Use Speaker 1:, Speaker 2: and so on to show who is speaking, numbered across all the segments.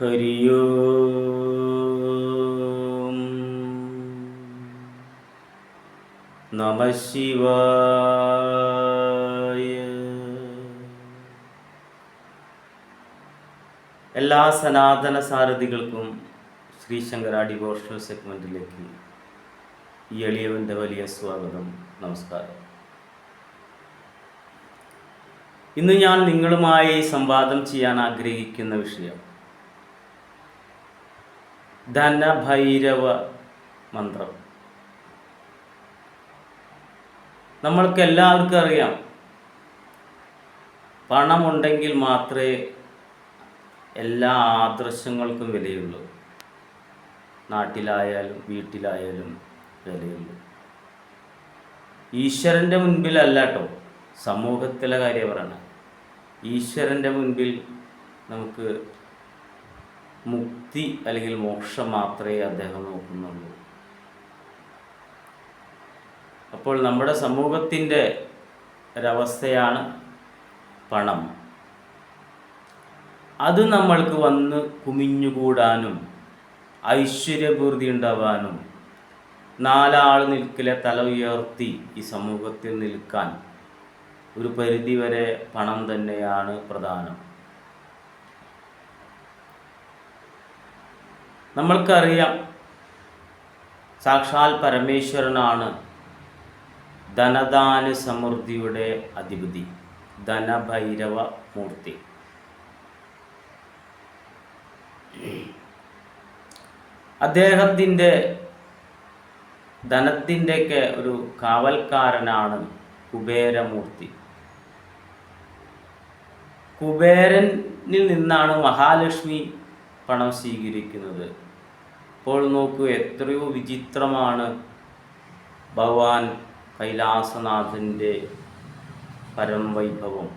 Speaker 1: ഹരിയോ. നമ എല്ലാ സനാതന സാരഥികൾക്കും ശ്രീ ശങ്കര ഡിവോഷണൽ സെഗ്മെന്റിലേക്ക് ഈ എളിയവന്റെ വലിയ സ്വാഗതം നമസ്കാരം. ഇന്ന് ഞാൻ നിങ്ങളുമായി സംവാദം ചെയ്യാൻ ആഗ്രഹിക്കുന്ന വിഷയം ധനഭൈരവ മന്ത്രം നമ്മൾക്ക് എല്ലാവർക്കും അറിയാം. പണമുണ്ടെങ്കിൽ മാത്രമേ എല്ലാ ആദർശങ്ങൾക്കും വിലയുള്ളൂ. നാട്ടിലായാലും വീട്ടിലായാലും വിലയുള്ളൂ. ഈശ്വരന്റെ മുൻപിലല്ല കേട്ടോ സമൂഹത്തിലെ കാര്യം പറയണം ഈശ്വരന്റെ മുൻപിൽ നമുക്ക് മുക്തി അല്ലെങ്കിൽ മോക്ഷം മാത്രമേ അദ്ദേഹം നോക്കുന്നുള്ളൂ. അപ്പോൾ നമ്മുടെ സമൂഹത്തിന്റെ ഒരവസ്ഥയാണ് പണം. അത് നമ്മൾക്ക് വന്ന് കുമിഞ്ഞുകൂടാനും ഐശ്വര്യപൂർത്തി ഉണ്ടാവാനും നാലാൾ നിൽക്കിലെ തല ഉയർത്തി ഈ സമൂഹത്തിൽ നിൽക്കാൻ ഒരു പരിധിവരെ പണം തന്നെയാണ് പ്രധാനം. നമ്മൾക്കറിയാം സാക്ഷാൽ പരമേശ്വരനാണ് ധനദാന സമൃദ്ധിയുടെ അധിപതി ധനഭൈരവ മൂർത്തി. അദ്ദേഹത്തിന്റെ ധനത്തിന്റെയൊക്കെ ഒരു കാവൽക്കാരനാണ് കുബേരമൂർത്തി. കുബേരനിൽ നിന്നാണ് മഹാലക്ഷ്മി പണം സ്വീകരിക്കുന്നത്. ഇപ്പോൾ നോക്കൂ എത്രയോ വിചിത്രമാണ് ഭഗവാൻ കൈലാസനാഥന്റെ പരംവൈഭവം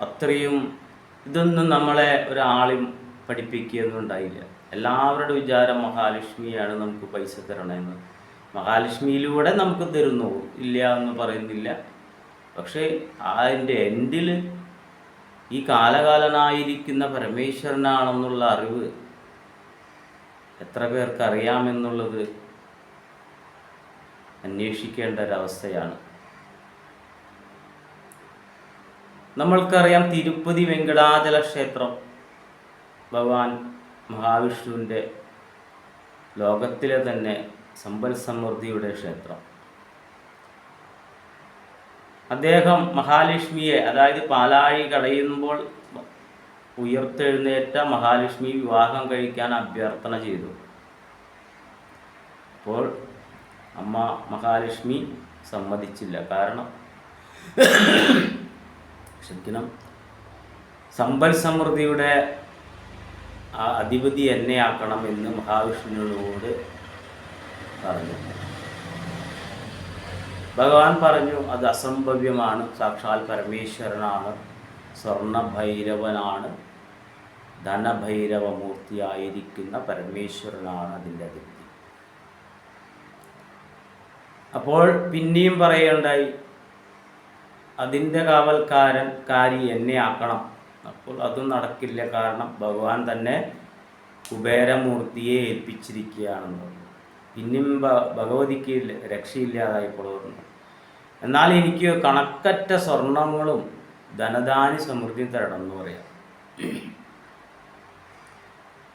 Speaker 1: അത്രയും ഇതൊന്നും നമ്മളെ ഒരാളും പഠിപ്പിക്കുകയൊന്നും ഉണ്ടായില്ല എല്ലാവരുടെ വിചാരം മഹാലക്ഷ്മിയാണ് നമുക്ക് പൈസ തരണമെന്ന്. മഹാലക്ഷ്മിയിലൂടെ നമുക്ക് തരുന്നു. ഇല്ല എന്ന് പറയുന്നില്ല. പക്ഷേ അതിന്റെ എൻഡിൽ ഈ കാലകാലനായിരിക്കുന്ന പരമേശ്വരനാണെന്നുള്ള അറിവ് എത്ര പേർക്ക് അറിയാമെന്നുള്ളത് അന്വേഷിക്കേണ്ട ഒരവസ്ഥയാണ്. നമ്മൾക്കറിയാം തിരുപ്പതി വെങ്കടാചല ക്ഷേത്രം ഭഗവാൻ മഹാവിഷ്ണുവിന്റെ ലോകത്തിലെ തന്നെ സമ്പൽ സമൃദ്ധിയുടെ ക്ഷേത്രം. അദ്ദേഹം മഹാലക്ഷ്മിയെ അതായത് പാലാഴി കടയുമ്പോൾ ഉയർത്തെഴുന്നേറ്റ മഹാലക്ഷ്മി വിവാഹം കഴിക്കാൻ അഭ്യർത്ഥന ചെയ്തു. അപ്പോൾ അമ്മ മഹാലക്ഷ്മി സമ്മതിച്ചില്ല. കാരണം ക്ഷമിക്കണം. സമ്പൽ സമൃദ്ധിയുടെ ആ അധിപതി എന്നെ ആക്കണം എന്ന് മഹാവിഷ്ണുവിനോട് പറഞ്ഞു. ഭഗവാൻ പറഞ്ഞു അത് അസംഭവ്യമാണ്. സാക്ഷാൽ പരമേശ്വരനാണ്. സ്വർണഭൈരവനാണ്. ധനഭൈരവമൂർത്തിയായിരിക്കുന്ന പരമേശ്വരനാണ് അതിന്റെ അതിർത്തി അപ്പോൾ പിന്നെയും പറയുകയുണ്ടായി അതിന്റെ കാവൽക്കാരൻ കാരി എന്നെ ആക്കണം. അപ്പോൾ അതും നടക്കില്ല. കാരണം ഭഗവാൻ തന്നെ കുബേരമൂർത്തിയെ ഏൽപ്പിച്ചിരിക്കുകയാണെന്ന് പറഞ്ഞു. പിന്നെയും ഭഗവതിക്ക് രക്ഷയില്ലാതായി പറഞ്ഞു എന്നാൽ എനിക്ക് കണക്കറ്റ സ്വർണങ്ങളും ധനദാനി സമൃദ്ധി തരണം എന്ന് പറയാം.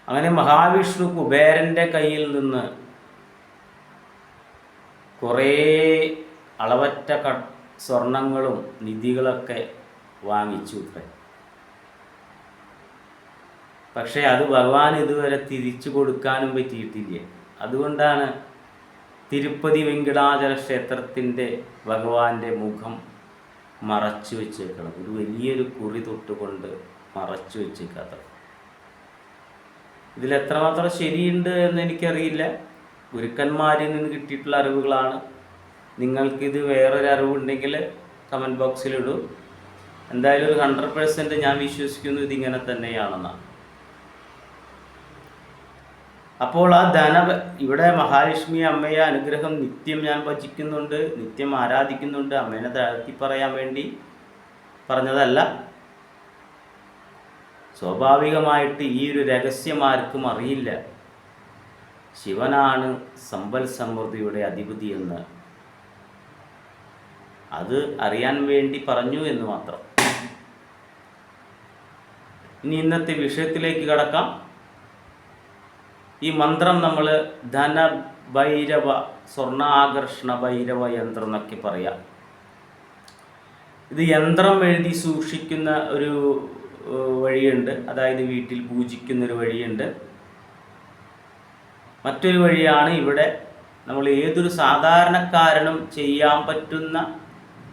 Speaker 1: അങ്ങനെ മഹാവിഷ്ണു കുബേരന്റെ കയ്യിൽ നിന്ന് കുറേ അളവറ്റ ക സ്വർണങ്ങളും നിധികളൊക്കെ വാങ്ങിച്ചു പക്ഷേ അത് ഭഗവാൻ ഇതുവരെ തിരിച്ചു കൊടുക്കാനും പറ്റിയിട്ടില്ല? അതുകൊണ്ടാണ് തിരുപ്പതി വെങ്കടാചല ക്ഷേത്രത്തിന്റെ ഭഗവാന്റെ മുഖം മറച്ചു വെച്ചേക്കണം. ഒരു വലിയൊരു കുറി തൊട്ടുകൊണ്ട് മറച്ചു വെച്ചേക്കാത്ത ഇതിൽ എത്രമാത്രം ശരിയുണ്ട് എന്ന് എനിക്കറിയില്ല. ഗുരുക്കന്മാരിൽ നിന്ന് കിട്ടിയിട്ടുള്ള അറിവുകളാണ്. നിങ്ങൾക്കിത് വേറൊരു അറിവുണ്ടെങ്കിൽ കമന്റ് ബോക്സിലിടൂ എന്തായാലും ഒരു ഹൺഡ്രഡ് പേഴ്സന്റ് ഞാൻ വിശ്വസിക്കുന്നു ഇതിങ്ങനെ തന്നെയാണെന്നാണ്. അപ്പോൾ ആ ധന ഇവിടെ മഹാലക്ഷ്മി അമ്മയെ അനുഗ്രഹം നിത്യം ഞാൻ ഭജിക്കുന്നുണ്ട് നിത്യം ആരാധിക്കുന്നുണ്ട് അമ്മേനെ താഴ്ത്തി പറയാൻ വേണ്ടി പറഞ്ഞതല്ല. സ്വാഭാവികമായിട്ട് ഈ ഒരു രഹസ്യം ആർക്കും അറിയില്ല. ശിവനാണ് സമ്പൽ സമൃദ്ധിയുടെ അധിപതി എന്ന്. അത് അറിയാൻ വേണ്ടി പറഞ്ഞു എന്ന് മാത്രം. ഇനി ഇന്നത്തെ വിഷയത്തിലേക്ക് കടക്കാം. ഈ മന്ത്രം നമ്മൾ ധനഭൈരവ സ്വർണാകർഷണ ഭൈരവ യന്ത്രം എന്നൊക്കെ പറയാം. ഇത് യന്ത്രം എഴുതി സൂക്ഷിക്കുന്ന ഒരു വഴിയുണ്ട്. അതായത് വീട്ടിൽ പൂജിക്കുന്ന ഒരു വഴിയുണ്ട്. മറ്റൊരു വഴിയാണ് ഇവിടെ നമ്മൾ ഏതൊരു സാധാരണക്കാരനും ചെയ്യാൻ പറ്റുന്ന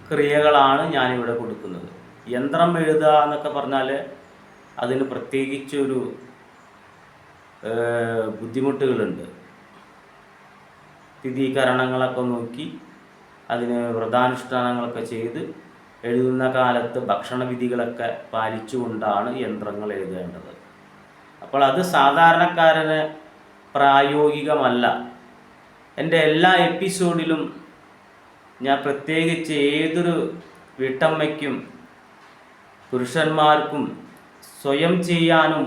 Speaker 1: ക്രിയകളാണ് ഞാനിവിടെ കൊടുക്കുന്നത്. യന്ത്രം എഴുതുക എന്നൊക്കെ പറഞ്ഞാൽ അതിന് പ്രത്യേകിച്ചൊരു ബുദ്ധിമുട്ടുകളുണ്ട്. സ്ഥിതീകരണങ്ങളൊക്കെ നോക്കി അതിന് വ്രതാനുഷ്ഠാനങ്ങളൊക്കെ ചെയ്ത് എഴുതുന്ന കാലത്ത് ഭക്ഷണവിധികളൊക്കെ പാലിച്ചുകൊണ്ടാണ് യന്ത്രങ്ങൾ എഴുതേണ്ടത്. അപ്പോൾ അത് സാധാരണക്കാരന് പ്രായോഗികമല്ല. എന്റെ എല്ലാ എപ്പിസോഡിലും ഞാൻ പ്രത്യേകിച്ച് ഏതൊരു വീട്ടമ്മയ്ക്കും പുരുഷന്മാർക്കും സ്വയം ചെയ്യാനും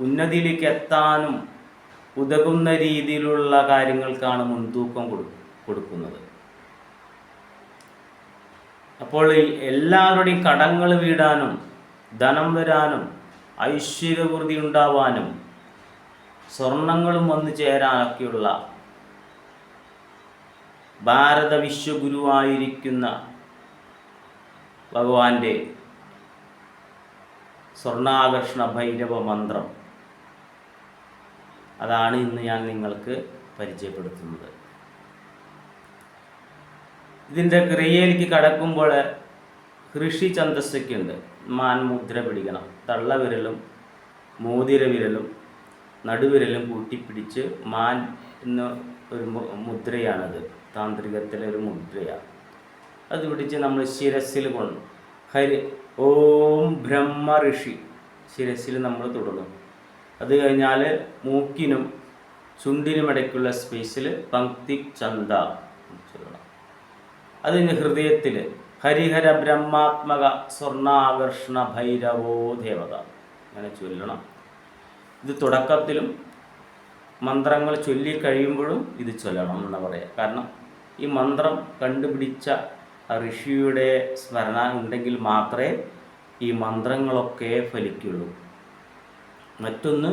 Speaker 1: ഉന്നതിയിലേക്ക് എത്താനും ഉതകുന്ന രീതിയിലുള്ള കാര്യങ്ങൾക്കാണ് മുൻതൂക്കം കൊടു- കൊടുക്കുന്നത്. അപ്പോൾ എല്ലാവരുടെയും കടങ്ങൾ വീടാനും ധനം വരാനും ഐശ്വര്യവൃതി ഉണ്ടാവാനും സ്വർണങ്ങളും വന്നു ചേരാനൊക്കെയുള്ള ഭാരത വിശ്വഗുരുവായിരിക്കുന്ന ഭഗവാന്റെ സ്വർണാകർഷണ ഭൈരവ മന്ത്രം. അതാണ് ഇന്ന് ഞാൻ നിങ്ങൾക്ക് പരിചയപ്പെടുത്തുന്നത്. ഇതിന്റെ ക്രിയയിലേക്ക് കടക്കുമ്പോൾ കൃഷി ഛന്തസ്സയ്ക്കുണ്ട് മാൻമുദ്ര പിടിക്കണം. തള്ളവിരലും മോതിര വിരലും നടുവിരലും കൂട്ടിപ്പിടിച്ച് മാൻ എന്ന ഒരു മുദ്രയാണത്. താന്ത്രികത്തിലെ ഒരു മുദ്രയാണ് അത് പിടിച്ച് നമ്മൾ ശിരസിൽ കൊണ്ടു ഹരി ഓം ബ്രഹ്മ ഋഷി. ശിരസിൽ നമ്മൾ തുടങ്ങും അത് കഴിഞ്ഞാൽ മൂക്കിനും ചുണ്ടിനും ഇടയ്ക്കുള്ള സ്പേസിൽ പങ്ക്തി ചന്ത അത് ഹൃദയത്തിൽ ഹരിഹര ബ്രഹ്മാത്മക സ്വർണാകർഷണ ഭൈരവോ ദേവത അങ്ങനെ ചൊല്ലണം. ഇത് തുടക്കത്തിലും മന്ത്രങ്ങൾ ചൊല്ലി കഴിയുമ്പോഴും ഇത് ചൊല്ലണം എന്ന് പറയാം. കാരണം ഈ മന്ത്രം കണ്ടുപിടിച്ച ഋഷിയുടെ സ്മരണ ഉണ്ടെങ്കിൽ മാത്രമേ ഈ മന്ത്രങ്ങളൊക്കെ ഫലിക്കുള്ളൂ. മറ്റൊന്ന്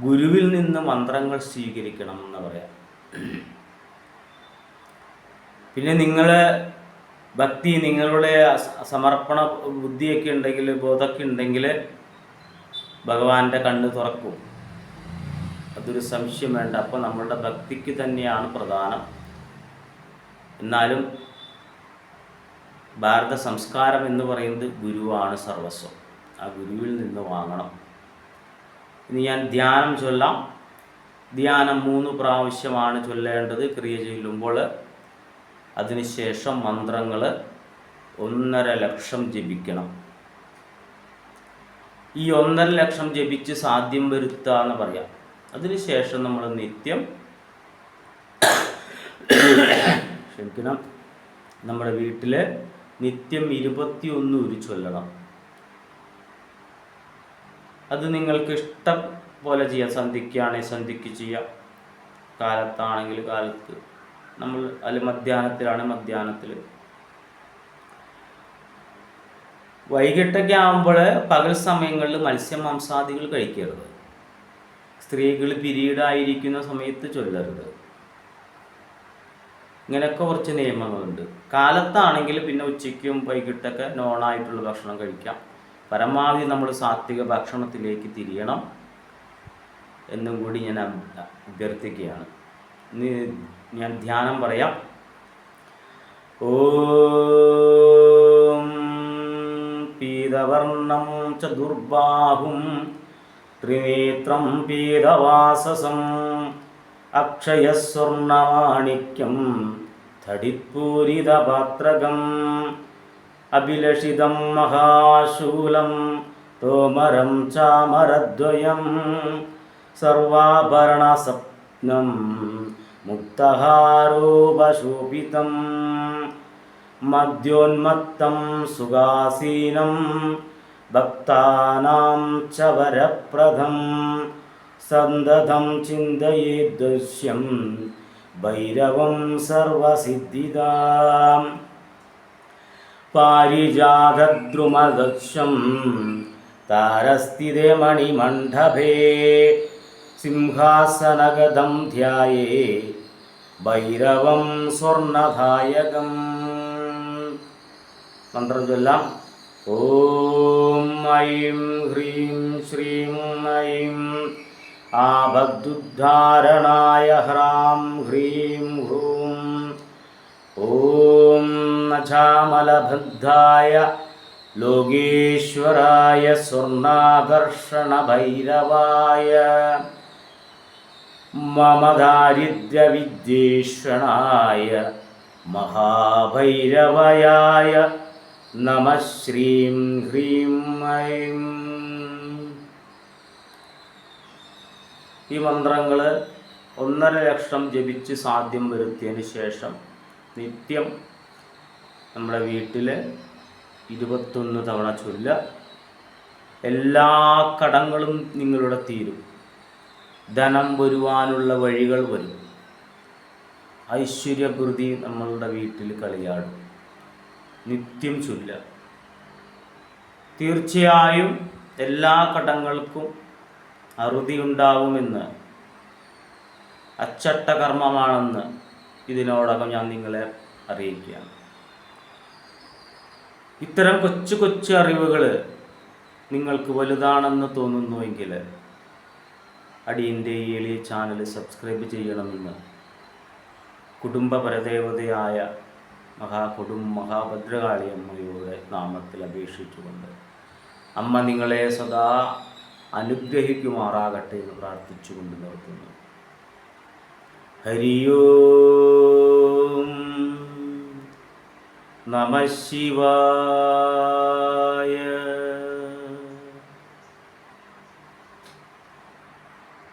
Speaker 1: ഗുരുവിൽ നിന്ന് മന്ത്രങ്ങൾ സ്വീകരിക്കണം എന്ന് പറയാം. പിന്നെ നിങ്ങൾ ഭക്തി നിങ്ങളുടെ സമർപ്പണ ബുദ്ധിയൊക്കെ ഉണ്ടെങ്കിൽ ബോധമൊക്കെ ഉണ്ടെങ്കിൽ ഭഗവാന്റെ കണ്ണ് തുറക്കും. അതൊരു സംശയം വേണ്ട. അപ്പോൾ നമ്മളുടെ ഭക്തിക്ക് തന്നെയാണ് പ്രധാനം. എന്നാലും ഭാരത സംസ്കാരം എന്ന് പറയുന്നത് ഗുരുവാണ് സർവസ്വം. ആ ഗുരുവിൽ നിന്ന് വാങ്ങണം. ഇനി ഞാൻ ധ്യാനം ചൊല്ലാം. ധ്യാനം മൂന്ന് പ്രാവശ്യമാണ് ചൊല്ലേണ്ടത്. ക്രിയ ചൊല്ലുമ്പോൾ അതിനുശേഷം മന്ത്രങ്ങൾ ഒന്നര ലക്ഷം ജപിക്കണം. ഈ ഒന്നര ലക്ഷം ജപിച്ച് സാധ്യം വരുത്തുക എന്ന് പറയാം അതിനുശേഷം നമ്മൾ നിത്യം ക്ഷമിക്കണം. നമ്മുടെ വീട്ടിൽ നിത്യം ഇരുപത്തിയൊന്ന് ഉരു ചൊല്ലണം. അത് നിങ്ങൾക്ക് ഇഷ്ടം പോലെ ചെയ്യാം. സന്ധിക്കുകയാണെങ്കിൽ സന്ധിക്ക് ചെയ്യാം. കാലത്താണെങ്കിൽ കാലത്ത്. നമ്മൾ അതിൽ മധ്യാഹ്നത്തിലാണ് മധ്യാഹ്നത്തിൽ വൈകിട്ടൊക്കെ ആകുമ്പോൾ പകൽ സമയങ്ങളിൽ മത്സ്യമാംസാദികൾ കഴിക്കരുത്. സ്ത്രീകൾ പിരീഡായിരിക്കുന്ന സമയത്ത് ചൊല്ലരുത്. ഇങ്ങനെയൊക്കെ കുറച്ച് നിയമങ്ങളുണ്ട്. കാലത്താണെങ്കിൽ പിന്നെ ഉച്ചയ്ക്കും വൈകിട്ടൊക്കെ നോണായിട്ടുള്ള ഭക്ഷണം കഴിക്കാം. പരമാവധി നമ്മൾ സാത്വിക ഭക്ഷണത്തിലേക്ക് തിരിയണം എന്നും കൂടി ഞാൻ അഭ്യർത്ഥിക്കുകയാണ്. ഞാൻ ധ്യാനം പറയാം. ഓം പീതവർണം ചതുർബാഹും ത്രിനേത്രം പീതവാസസം അക്ഷയസ്വർണമാണിക്യം തടിത്പൂരിതപാത്രകം अभिलषिदं महाशूलं तोमरं चामरद्वयं सर्वाभरणसप्नं मुक्तहारोपशोभितं मद्योन्मत्तं सुगासीनं भक्तानां च वरप्रदं सन्दधं चिन्तयेद्दृश्यं भैरवं सर्वसिद्धिदाम् പാരിജാതദ്രുമദക്ഷം താരസ്ഥിതേ മണിമണ്ഡപേ. സിംഹാസനഗതം ധ്യായേ. ഭൈരവം സ്വർണദായകം. മന്ത്രം ചൊല്ലാം. ഓം ഐം ഹ്രീം ശ്രീം ഐം ആബദ്ധുദ്ധാരണായ ഹ്രാം ഹ്രീം ഹ്രൂം. ഓം നജാമലബദ്ധായ ലോകേശ്വരായ സ്വർണാകർഷണഭൈരവായ മമദാരിദ്ര്യവിദ്യേഷണായ മഹാഭൈരവയായ നമ ശ്രീം ഹ്രീം ഐം ഈ മന്ത്രങ്ങൾ ഒന്നര ലക്ഷം ജപിച്ച് സാധ്യം വരുത്തിയതിന് ശേഷം നിത്യം നമ്മുടെ വീട്ടിൽ ഇരുപത്തൊന്ന് തവണ ചൊല്ല എല്ലാ കടങ്ങളും നിങ്ങളുടെ തീരും. ധനം വരുവാനുള്ള വഴികൾ വരും. ഐശ്വര്യപ്രതി നമ്മളുടെ വീട്ടിൽ കളിയാടും. നിത്യം ചൊല്ല. തീർച്ചയായും എല്ലാ കടങ്ങൾക്കും അറുതി ഉണ്ടാവുമെന്ന് അച്ചട്ട കർമ്മമാണെന്ന് ഇതിനോടകം ഞാൻ നിങ്ങളെ അറിയിക്കുകയാണ്. ഇത്തരം കൊച്ചു കൊച്ചു അറിവുകൾ നിങ്ങൾക്ക് വലുതാണെന്ന് തോന്നുന്നുവെങ്കിൽ അടിയന്റെ ഈ എളിയ ചാനൽ സബ്സ്ക്രൈബ് ചെയ്യണമെന്ന്. കുടുംബ പരദേവതയായ മഹാകൊടും മഹാഭദ്രകാളി അമ്മയുടെ നാമത്തിൽ അപേക്ഷിച്ചുകൊണ്ട് അമ്മ നിങ്ങളെ സദാ അനുഗ്രഹിക്കുമാറാകട്ടെ എന്ന് പ്രാർത്ഥിച്ചുകൊണ്ട് നിർത്തുന്നു. ഹരിയോം നമ ശിവായ